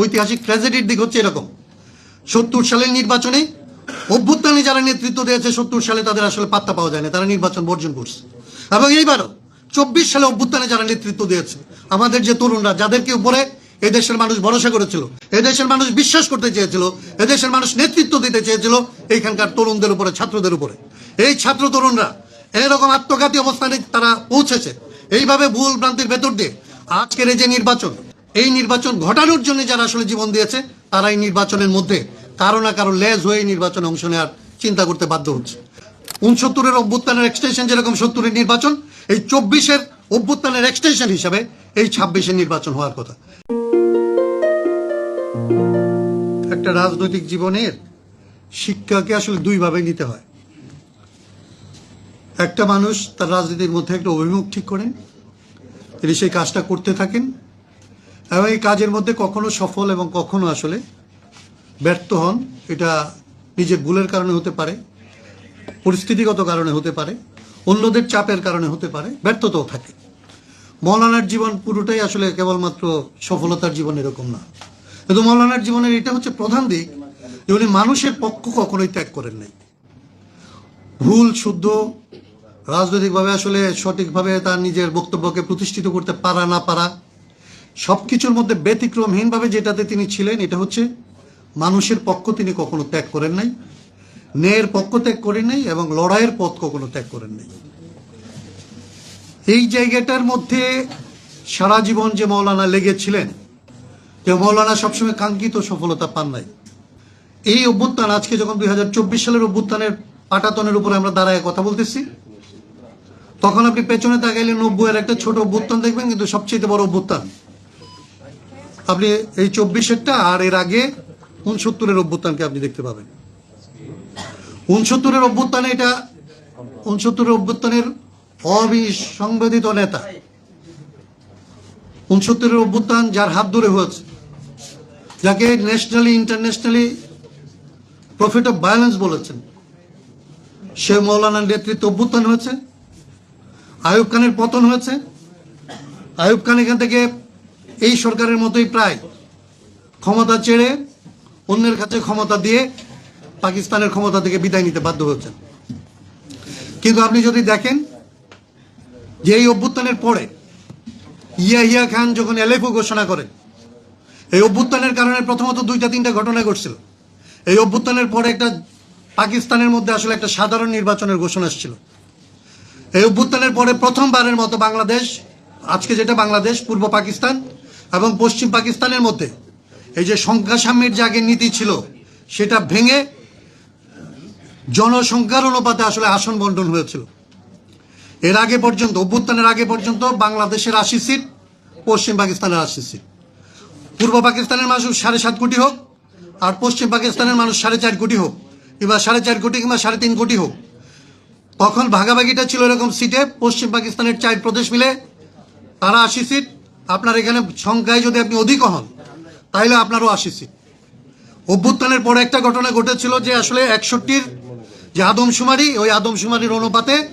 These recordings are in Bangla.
ঐতিহাসিক ট্র্যাজেডির দিক হচ্ছে এরকম। সত্তর সালের নির্বাচনে অভ্যুত্থানে যারা নেতৃত্ব দিয়েছে, সত্তর সালে তাদের আসলে পাত্তা পাওয়া যায় না। তারা নির্বাচন বর্জন করছে। এবং এইবারও চব্বিশ সালে অভ্যুত্থানে যারা নেতৃত্ব দিয়েছে, আমাদের যে তরুণরা, যাদেরকে উপরে এদেশের মানুষ ভরসা করেছিল, এদেশের মানুষ বিশ্বাস করতে চেয়েছিল, এদেশের মানুষ নেতৃত্ব দিতে চেয়েছিল এইখানকার তরুণদের উপরে, ছাত্রদের উপরে। এই ছাত্র তরুণরা এরকম আত্মঘাতী অবস্থানে তারা পৌঁছেছে। এইভাবে ভুল ভ্রান্তির ভেতর দিয়ে আজকের এই যে নির্বাচন এই নির্বাচন ঘটানোর জন্য যারা আসলে জীবন দিয়েছে, তারা এই নির্বাচনের মধ্যে কারও না কারও লেজ হয়ে নির্বাচনে অংশ নেওয়ার চিন্তা করতে বাধ্য হচ্ছে। উনসত্তরের অভ্যুত্থানের এক্সটেনশন যেরকম সত্তরের নির্বাচন, এই চব্বিশের অভ্যুত্থানের এক্সটেনশন হিসাবে এই ছাব্বিশের নির্বাচন হওয়ার কথা। একটা রাজনৈতিক জীবনের শিক্ষাকে আসলে দুইভাবে নিতে হয়। একটা মানুষ তার রাজনীতির মধ্যে একটা অভিমুখ ঠিক করেন, তিনি সেই কাজটা করতে থাকেন এবং এই কাজের মধ্যে কখনো সফল এবং কখনো আসলে ব্যর্থ হন, এটা নিজের ভুলের কারণে হতে পারে, পরিস্থিতিগত কারণে হতে পারে, অন্যদের চাপের কারণে হতে পারে, ব্যর্থতাও থাকে। মৌলানার জীবন পুরোটাই আসলে কেবলমাত্র সফলতার জীবন এরকম না। কিন্তু মৌলানার জীবনের এটা হচ্ছে প্রধান দিক যে উনি মানুষের পক্ষ কখনোই ত্যাগ করেন নাই। ভুল, শুদ্ধ, রাজনৈতিকভাবে আসলে সঠিকভাবে তার নিজের বক্তব্যকে প্রতিষ্ঠিত করতে পারা, না পারা সব কিছুর মধ্যে ব্যতিক্রমহীনভাবে যেটাতে তিনি ছিলেন, এটা হচ্ছে মানুষের পক্ষ তিনি কখনো ত্যাগ করেন নাই, ন্যায়ের পক্ষ ত্যাগ করেন নাই এবং লড়াইয়ের পথ কখনো ত্যাগ করেন নাই। এই জায়গাটার মধ্যে সারা জীবন যে মৌলানা লেগেছিলেন যে মৌলানা সবসময় কাঙ্ক্ষিত সফলতা পান নাই। এই অভ্যুত্থান, আজকে যখন দুই হাজার চব্বিশ সালের অভ্যুত্থানের পাটাতনের উপরে আমরা দাঁড়ায় কথা বলতেছি, তখন আপনি পেছনে তাকাইলে নব্বইয়ের একটা ছোট অভ্যুত্থান দেখবেন, কিন্তু সবচেয়ে বড় অভ্যুত্থান আপনি এই চব্বিশেরটা আর এর আগে উনসত্তরের অভ্যুত্থানকে আপনি দেখতে পাবেন। উনসত্তরের অভ্যুত্থানে এটা, উনসত্তরের অভ্যুত্থানের অবিসংবেদিত নেতা। উনসত্তরের অভ্যুত্থান যার হাত ধরে হয়েছে, যাকে nationally, internationally prophet of violence বলেছেন। সে মৌলানার নেতৃত্বে অভ্যুত্থান হয়েছে, আয়ুব খানের পতন হয়েছে। আয়ুব খান এখান থেকে এই সরকারের মতোই প্রায় ক্ষমতা ছেড়ে অন্যের কাছে ক্ষমতা দিয়ে পাকিস্তানের ক্ষমতা থেকে বিদায় নিতে বাধ্য হয়েছেন কিন্তু আপনি যদি দেখেন যে এই অভ্যুত্থানের পরে ইয়া ইয়া খান যখন এলএফও ঘোষণা করেন এই অভ্যুত্থানের কারণে প্রথমত দুইটা তিনটা ঘটনা ঘটছিল। এই অভ্যুত্থানের পরে একটা পাকিস্তানের মধ্যে আসলে একটা সাধারণ নির্বাচনের ঘোষণা এসেছিল। এই অভ্যুত্থানের পরে প্রথমবারের মতো বাংলাদেশ, আজকে যেটা বাংলাদেশ, পূর্ব পাকিস্তান এবং পশ্চিম পাকিস্তানের মধ্যে। এই যে সংখ্যা সাম্যের যে আগের নীতি ছিল, সেটা ভেঙে জনসংখ্যার অনুপাতে আসলে আসন বন্টন হয়েছিল। এর আগে পর্যন্ত, অভ্যুত্থানের আগে পর্যন্ত বাংলাদেশের আশি সিট, পশ্চিম পাকিস্তানের আশি সিট। পূর্ব পাকিস্তানের মানুষ সাড়ে সাত কোটি হোক, আর পশ্চিম পাকিস্তানের মানুষ সাড়ে চার কোটি হোক, কিংবা সাড়ে চার কোটি কিংবা সাড়ে তিন কোটি হোক। তখন ভাগাভাগিটা ছিল এরকম সিটে, পশ্চিম পাকিস্তানের চার প্রদেশ মিলে তারা আশি সিট আপনার এখানে সংখ্যায় যদি আপনি অধিক হন তাহলে আপনারও আশি সিট অভ্যুত্থানের পরে একটা ঘটনা ঘটেছিল যে আসলে একষট্টির যে আদমশুমারি, ওই আদমশুমারির অনুপাতে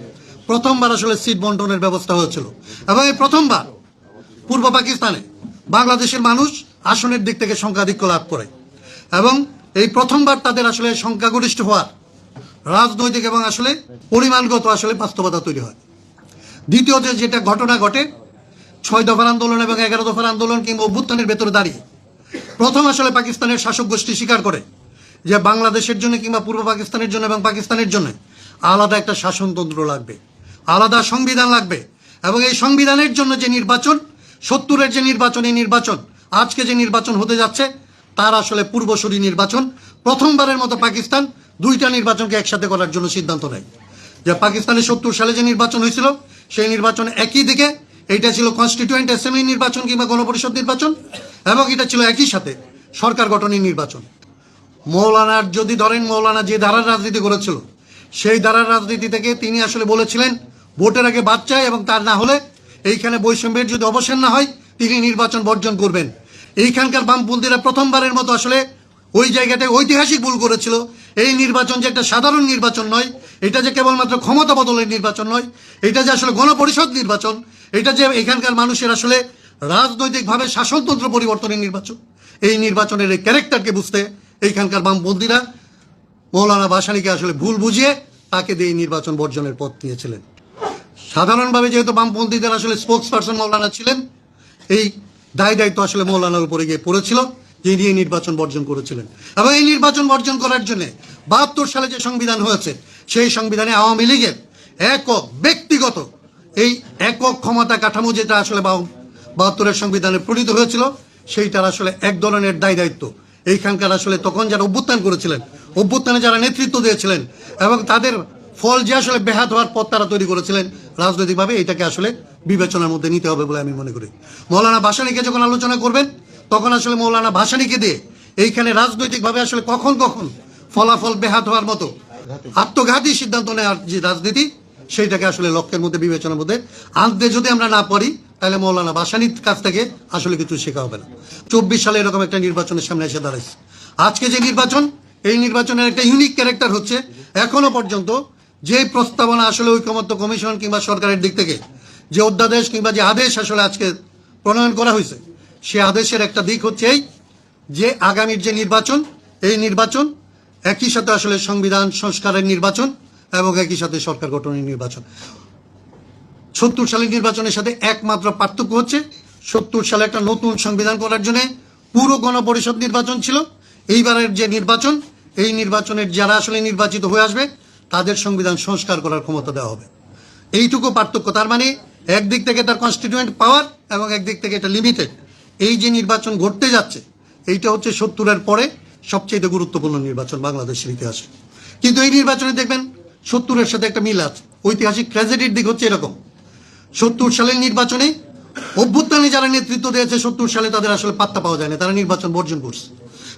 প্রথমবার আসলে সিট বন্টনের ব্যবস্থা হয়েছিল। এবং এই প্রথমবার পূর্ব পাকিস্তানে বাংলাদেশের মানুষ আসনের দিক থেকে সংখ্যাধিক্য লাভ করে। এবং এই প্রথমবার তাদের আসলে সংখ্যাগরিষ্ঠ হওয়ার রাজনৈতিক এবং আসলে পরিমাণগত আসলে বাস্তবতা তৈরি হয়। দ্বিতীয়ত যেটা ঘটনা ঘটে ছয় দফার আন্দোলন এবং এগারো দফার আন্দোলন কিংবা অভ্যুত্থানের ভেতরে দাঁড়িয়ে। প্রথম আসলে পাকিস্তানের শাসক গোষ্ঠী স্বীকার করে যে বাংলাদেশের জন্য কিংবা পূর্ব পাকিস্তানের জন্য এবং পাকিস্তানের জন্য আলাদা একটা শাসনতন্ত্র লাগবে, আলাদা সংবিধান লাগবে এবং এই সংবিধানের জন্য যে নির্বাচন, সত্তরের যে নির্বাচন, এই নির্বাচন, আজকে যে নির্বাচন হতে যাচ্ছে, তার আসলে পূর্বসূরি নির্বাচন। প্রথমবারের মতো পাকিস্তান দুইটা নির্বাচনকে একসাথে করার জন্য সিদ্ধান্ত নেয়। যে পাকিস্তানে সত্তর সালে যে নির্বাচন হয়েছিল, সেই নির্বাচন একই দিকে এইটা ছিল কনস্টিটিউয়েন্ট অ্যাসেম্বলি নির্বাচন কিংবা গণপরিষদ নির্বাচন, এবং এটা ছিল একই সাথে সরকার গঠনের নির্বাচন। মৌলানার যদি ধরেন, মৌলানা যে ধারার রাজনীতি করেছিল, সেই ধারার রাজনীতি থেকে তিনি আসলে বলেছিলেন, ভোটের আগে বাদ চায় এবং তার না হলে এইখানে বৈষম্যের যদি অবসান না হয়, তিনি নির্বাচন বর্জন করবেন। এইখানকার বামপন্থীরা প্রথমবারের মতো আসলে ওই জায়গাটায় ঐতিহাসিক ভুল করেছিল। এই নির্বাচন যে একটা সাধারণ নির্বাচন নয়, এটা যে কেবলমাত্র ক্ষমতা বদলের নির্বাচন নয়, এটা যে আসলে গণপরিষদ নির্বাচন এটা যে এখানকার মানুষের আসলে রাজনৈতিকভাবে শাসনতন্ত্র পরিবর্তনের নির্বাচন। এই নির্বাচনের এই ক্যারেক্টারকে বুঝতে এইখানকার বামপন্থীরা মৌলানা বাসানিকে আসলে ভুল বুঝিয়ে তাকে দিয়ে নির্বাচন বর্জনের পথ নিয়েছিলেন। সাধারণভাবে যেহেতু বামপন্থীদের আসলে স্পোর্টস পার্সন মৌলানা ছিলেন, এই দায় দায়িত্ব আসলে মৌলানার উপরে গিয়ে পড়েছিল যিনি এই নির্বাচন বর্জন করেছিলেন। এবং এই নির্বাচন বর্জন করার জন্য বাহাত্তর সালে যে সংবিধান হয়েছে, সেই সংবিধানে আওয়ামী লীগের একক ব্যক্তিগত এই একক ক্ষমতা কাঠামো যেটা আসলে বাহাত্তরের সংবিধানে প্রণীত হয়েছিল, সেইটার আসলে এক ধরনের দায় দায়িত্ব। এইখানকার আসলে তখন যারা অভ্যুত্থান করেছিলেন, অভ্যুত্থানে যারা নেতৃত্ব দিয়েছিলেন এবং তাদের ফল যে আসলে বেহাত হওয়ার পথ তারা তৈরি করেছিলেন, রাজনৈতিকভাবে এটাকে আসলে বিবেচনার মধ্যে নিতে হবে বলে আমি মনে করি। মৌলানা ভাসানীকে যখন আলোচনা করবেন, তখন আসলে মৌলানা ভাসানীকে দিয়ে এইখানে রাজনৈতিকভাবে আসলে কখন কখন ফলাফল বেহাত হওয়ার মতো আত্মঘাতী সিদ্ধান্ত নেওয়ার যে রাজনীতি সেইটাকে আসলে লক্ষ্যের মধ্যে, বিবেচনার মধ্যে। আনতে যদি আমরা না পারি তাহলে মৌলানা বাসানির কাছ থেকে আসলে কিছু শেখা হবে না। চব্বিশ সালে এরকম একটা নির্বাচনের সামনে এসে দাঁড়াইছে। আজকে যে নির্বাচন, এই নির্বাচনের একটা ইউনিক ক্যারেক্টার হচ্ছে, এখনও পর্যন্ত যে প্রস্তাবনা আসলে ঐকমত্য কমিশন কিংবা সরকারের দিক থেকে, যে অধ্যাদেশ কিংবা যে আদেশ আসলে আজকে প্রণয়ন করা হয়েছে, সে আদেশের একটা দিক হচ্ছে এই যে আগামীর যে নির্বাচন, এই নির্বাচন একই সাথে আসলে সংবিধান, সংস্কারের নির্বাচন এবং একই সাথে সরকার গঠনের নির্বাচন। সত্তর সালের নির্বাচনের সাথে একমাত্র পার্থক্য হচ্ছে, সত্তর সালে একটা নতুন সংবিধান করার জন্য পুরো গণপরিষদ নির্বাচন ছিল। এইবারের যে নির্বাচন, এই নির্বাচনের যারা আসলে নির্বাচিত হয়ে আসবে, তাদের সংবিধান সংস্কার করার ক্ষমতা দেওয়া হবে। এইটুকু পার্থক্য, তার মানে একদিক থেকে তার কনস্টিটিউয়েন্ট পাওয়ার এবং একদিক থেকে এটা লিমিটেড এই যে নির্বাচন ঘটতে যাচ্ছে, এইটা হচ্ছে সত্তরের পরে সবচেয়ে গুরুত্বপূর্ণ নির্বাচন বাংলাদেশের ইতিহাসে। কিন্তু এই নির্বাচনে দেখবেন সত্তরের সাথে একটা মিল আছে। ঐতিহাসিক ট্র্যাজেডির দিক হচ্ছে এরকম। সত্তর সালের নির্বাচনে অভ্যুত্থানে যারা নেতৃত্ব দিয়েছে, সত্তর সালে তাদের আসলে পাত্তা পাওয়া যায় না। তারা নির্বাচন বর্জন করছে।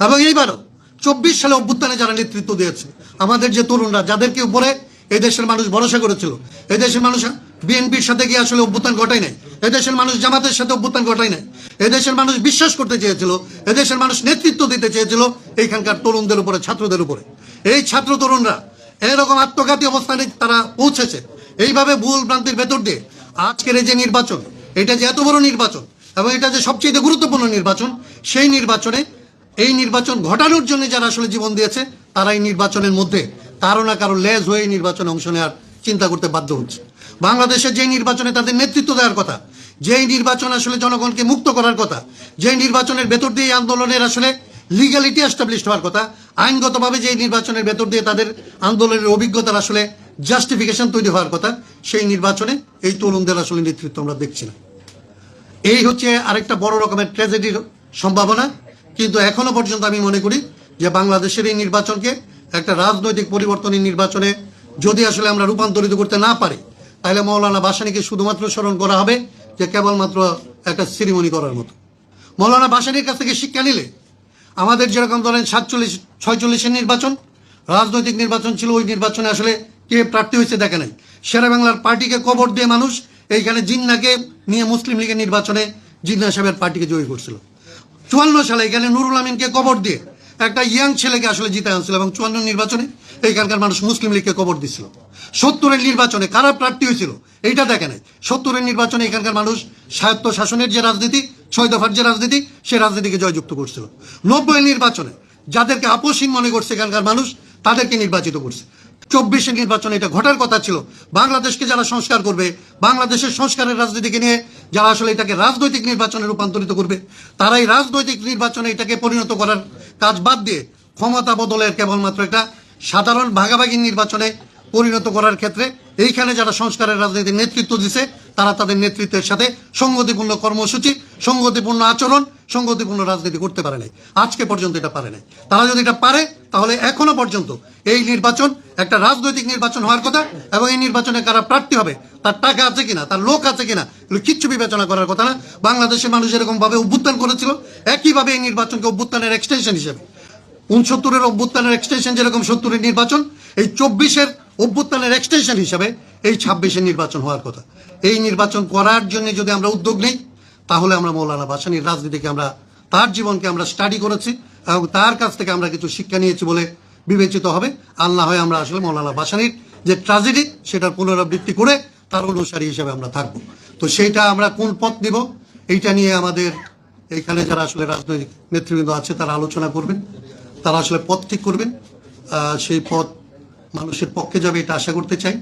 এবং এইবারও চব্বিশ সালে অভ্যুত্থানে যারা নেতৃত্ব দিয়েছে, আমাদের যে তরুণরা, যাদেরকে উপরে এদেশের মানুষ ভরসা করেছিল এদেশের মানুষ বিএনপির সাথে গিয়ে আসলে অভ্যুত্থান ঘটায় নাই এদেশের মানুষ জামাতের সাথে অভ্যুত্থান ঘটায় নাই এদেশের মানুষ বিশ্বাস করতে চেয়েছিল এদেশের মানুষ নেতৃত্ব দিতে চেয়েছিল এইখানকার তরুণদের উপরে, ছাত্রদের উপরে। এই ছাত্র তরুণরা এরকম আত্মঘাতী অবস্থানে তারা পৌঁছেছে। এইভাবে ভুল ভ্রান্তির ভেতর দিয়ে আজকের এই যে নির্বাচন, এটা যে এত বড় নির্বাচন এবং এটা যে সবচেয়ে গুরুত্বপূর্ণ নির্বাচন, সেই নির্বাচনে এই নির্বাচন ঘটানোর জন্য যারা আসলে জীবন দিয়েছে তারা এই নির্বাচনের মধ্যে কারও না কারও লেজ হয়ে নির্বাচনে অংশ নেওয়ার চিন্তা করতে বাধ্য হচ্ছে। বাংলাদেশের যে নির্বাচনে তাদের নেতৃত্ব দেওয়ার কথা, যেই নির্বাচন আসলে জনগণকে মুক্ত করার কথা, যেই নির্বাচনের ভেতর দিয়ে আন্দোলনের আসলে লিগ্যালিটি এস্টাবলিশ হওয়ার কথা। আইনগতভাবে যে নির্বাচনের ভেতর দিয়ে তাদের আন্দোলনের অভিজ্ঞতার আসলে জাস্টিফিকেশন তৈরি হওয়ার কথা, সেই নির্বাচনে এই তরুণদের আসলে নেতৃত্ব আমরা দেখছি না। এই হচ্ছে আরেকটা বড় রকমের ট্র্যাজেডির সম্ভাবনা। কিন্তু এখনও পর্যন্ত আমি মনে করি যে বাংলাদেশের এই নির্বাচনকে একটা রাজনৈতিক পরিবর্তনের নির্বাচনে যদি আসলে আমরা রূপান্তরিত করতে না পারি, তাহলে মৌলানা বাসানিকে শুধুমাত্র স্মরণ করা হবে যে কেবলমাত্র একটা সেরিমনি করার মতো। মৌলানা বাসানির কাছ থেকে শিক্ষা নিলে আমাদের যেরকম ধরেন সাতচল্লিশ, ছয়চল্লিশের নির্বাচন, রাজনৈতিক নির্বাচন ছিল, ওই নির্বাচনে আসলে কে প্রার্থী হয়েছে দেখে নাই। সেরা বাংলার পার্টিকে কবর দিয়ে মানুষ এইখানে জিন্নাকে নিয়ে মুসলিম লীগের নির্বাচনে জিন্না সাহেবের পার্টিকে জয়ী করছিল। চুয়ান্ন সালে এখানে নুরুল আমিনকে কবর দিয়ে একটা ইয়াং ছেলেকে আসলে জিতে আনছিল এবং চুয়ান্ন নির্বাচনে এইখানকার মানুষ মুসলিম লীগকে কবর দিছিল। সত্তরের নির্বাচনে কারা প্রার্থী হয়েছিল, এইটা দেখে নাই। সত্তরের নির্বাচনে এখানকার মানুষ স্বায়ত্ত শাসনের যে রাজনীতি ছয় দফার যে রাজনীতি, সে রাজনীতিকে জয়যুক্ত করছিল। নব্বই নির্বাচনে যাদেরকে আপোষহীন মনে করছে এখানকার মানুষ, তাদেরকে নির্বাচিত করছে। চব্বিশের নির্বাচনে এটা ঘটার কথা ছিল। বাংলাদেশকে যারা সংস্কার করবে, বাংলাদেশের সংস্কারের রাজনীতিকে নিয়ে যারা আসলে এটাকে রাজনৈতিক নির্বাচনে রূপান্তরিত করবে তারাই রাজনৈতিক নির্বাচনে এটাকে পরিণত করার কাজ বাদ দিয়ে ক্ষমতা বদলের কেবলমাত্র একটা সাধারণ ভাগাভাগি নির্বাচনে পরিণত করার ক্ষেত্রে এইখানে যারা সংস্কারের রাজনীতির নেতৃত্ব দিছে, তারা তাদের নেতৃত্বের সাথে সংগতিপূর্ণ কর্মসূচি সংগতিপূর্ণ আচরণ, সংগতিপূর্ণ রাজনীতি করতে পারে নাই। আজকে পর্যন্ত এটা পারে নাই। তারা যদি এটা পারে, তাহলে এখনও পর্যন্ত এই নির্বাচন একটা রাজনৈতিক নির্বাচন হওয়ার কথা এবং এই নির্বাচনে কারা প্রার্থী হবে, তার টাকা আছে কিনা, তার লোক আছে কিনা, এগুলো কিচ্ছু বিবেচনা করার কথা না। বাংলাদেশের মানুষ এরকম ভাবে অভ্যুত্থান করেছিল, একইভাবে এই নির্বাচনকে অভ্যুত্থানের এক্সটেনশন হিসেবে। উনসত্তরের অভ্যুত্থানের এক্সটেনশন যেরকম সত্তরের নির্বাচন, এই চব্বিশের অভ্যুত্থানের এক্সটেনশন হিসাবে এই ছাব্বিশের নির্বাচন হওয়ার কথা। এই নির্বাচন করার জন্য যদি আমরা উদ্যোগ নিই তাহলে আমরা মৌলানা ভাসানির রাজনীতিকে আমরা, তার জীবনকে আমরা স্টাডি করেছি এবং তার কাছ থেকে আমরা কিছু শিক্ষা নিয়েছি বলে বিবেচিত হবে। আল্লাহ হয় আমরা আসলে মৌলানা ভাসানির যে ট্রাজেডি সেটার পুনরাবৃত্তি করে তার অনুসারী হিসেবে আমরা থাকব। তো সেইটা আমরা কোন পথ নিব, এইটা নিয়ে আমাদের এইখানে যারা আসলে রাজনৈতিক নেতৃবৃন্দ আছে, তারা আলোচনা করবেন, তারা আসলে পথ ঠিক করবেন। সেই পথ মানুষের পক্ষে যাবে, এটা আশা করতে চাই।